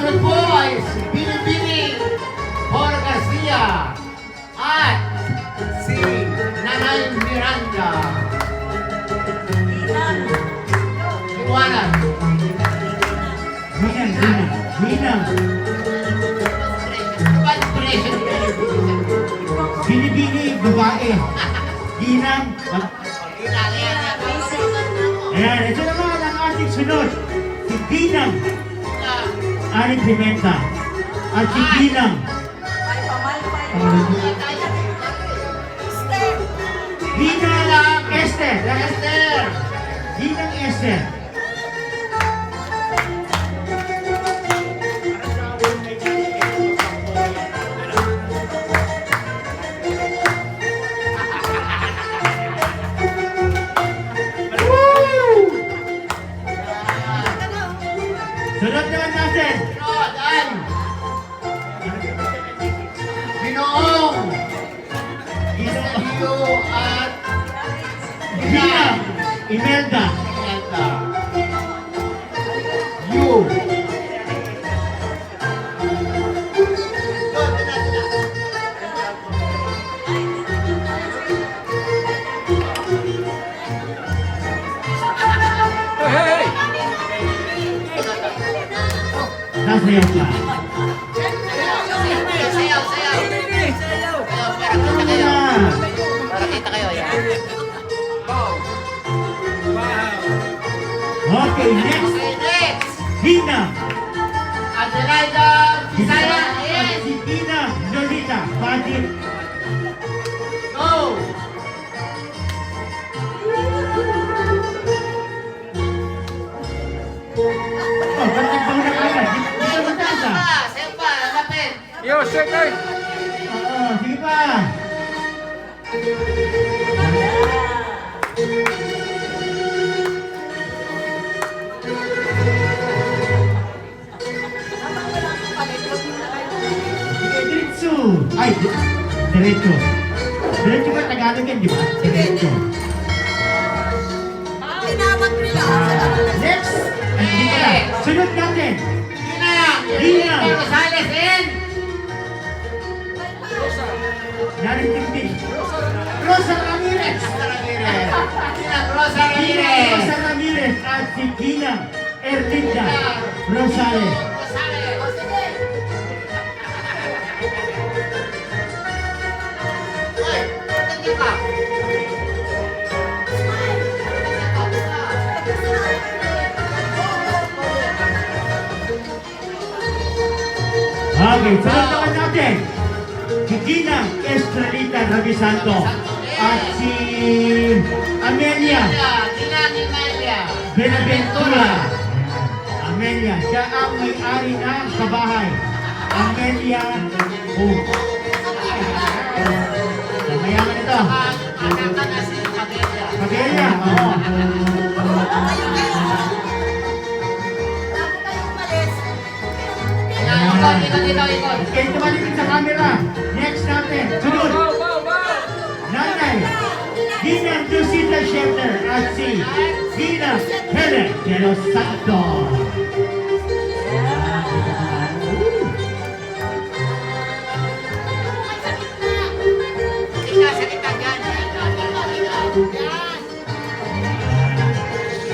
susunod po ay si Binibini Paul Garcia at si Nanay Miranda. Iwanan. Ginang, ginang. Vibration. Binibini, babae. Ginang. Ayan, ito naman ang ating sunod. Si Ginang, Aling Pimenta. At si Ginang, Ginang Esther. Esther. Ginang Esther. Imelda. Imelda. You. Nasayaw ka. Sayaw, sayaw. Sayaw, para kita kayo. Para kita kayo. Yan. Okay, next. Okay, next. Ginang. Adelaida Bisaya. Yes. si Ginang Lolita. Badit. Go. Oh, ba't nagbaho na kagad? Di di ka mataas ah. Pa, lapit. Yo, second. Oo, Diretso ba Tagalog yan, di ba? Diretso. Next. Ay, hindi pala. Sunod natin. Ginang. Ginang. Rosales and Narinig Rosa Ramirez. Rosa Ramirez. Ginang Rosa Gina Ramirez. Rosa Ramirez at si Gina Erlinda. Rosales. Okay, naman natin. Si Gina Estrelita Rabisanto at si Amelia Ginang Emilia. Benaventura. Amelia, siya ang may-ari ng kabahay. Amelia. Sa mayaman ito. Anak na si Padelia. Amelia, oo. Ikot, ikot, ikot. Okay, tumalikod sa camera. Next natin. Sunod. Bow, bow, bow. Nanay, Gina Lucita Shelter at si Gina Helen de los Santos.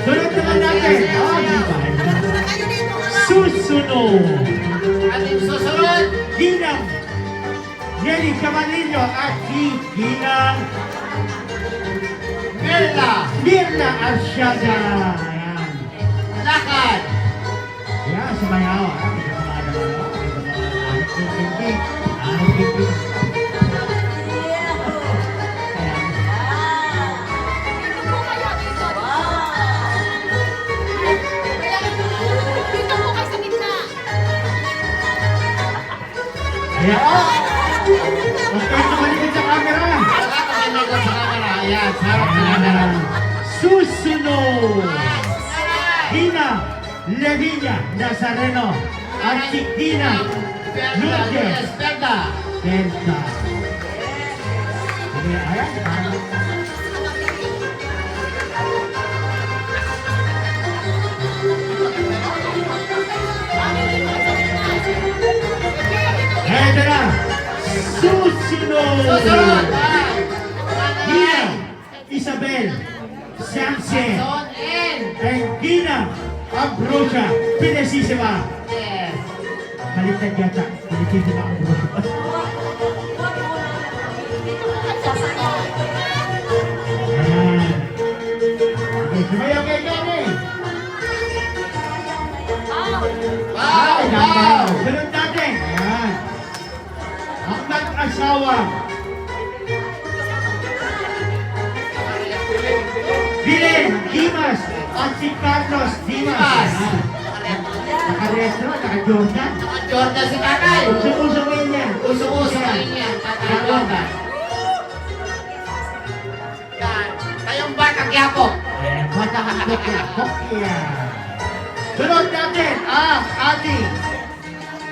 Sunod naman natin. Oh, ba? Susunod. Susunod. Gina Nelly Camalillo at si Gina Merla. Mirna Arsiaga. Ayan. Lakad. Ayan, sumayaw. ah. Ayan. Okay, tumalikod sa camera. Pakimikot sa camera. Ayan, sa harap ng camera. Susunod. Gina Levilla Nazareno at si Gina. Lourdes Perla. Delta. Sige, ayan. Susunod. Gina, Isabel, Samson, Son and. Gina Ambrosia, Pinesisima. Yes. Baliktad yata, Ambrosia. Ayan. Okay, sumayaw kayo kami. Wow, wow. wow. Sunod natin. Ayan. Ang mag-asawa. Bilen Dimas at si Carlos Dimas. Naka-retro, naka-Jordan. Jordan si tatay. Uso-uso ngayon yan. Uso-uso ngayon yan. Kayong bata Quiapo. Eh, Bata ka kokya, kokya. Sunod natin ang ating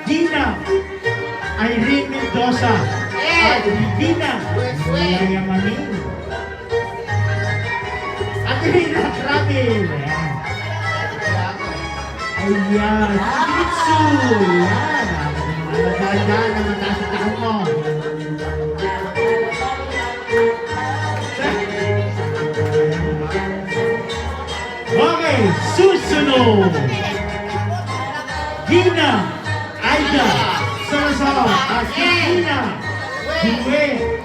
Gina Irene Mendoza. Wes-wes. Mayamanin. At Rina Travel. Ayan. Jitsu. Ayan. Maganda na mataas ang takot mo. Okay, susunod. Gina Aida Salazar at Gina Henry.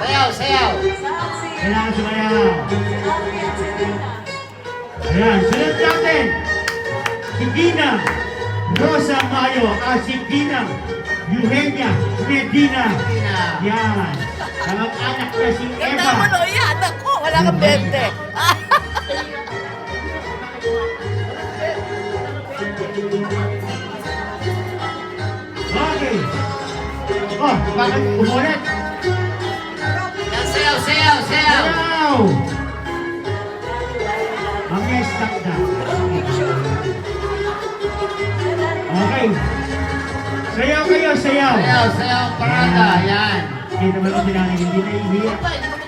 Sayaw, sayaw. Kailangan sumayaw. Ayan, sunod natin. Si Gina Rosa Mayo at si Gina Eugenia Medina. Yan. Kamag-anak na si Ganda Eva. mo no, yan ako. Wala kang bente. Okay. Oh, bakit umulit? Sayaw, sayaw, sayaw. Sayaw! Mamaya stop na. Okay. Sayaw kayo, sayaw. Sayaw, sayaw, parada. Yan. Hindi naman ako sinanay, hindi na ihiya.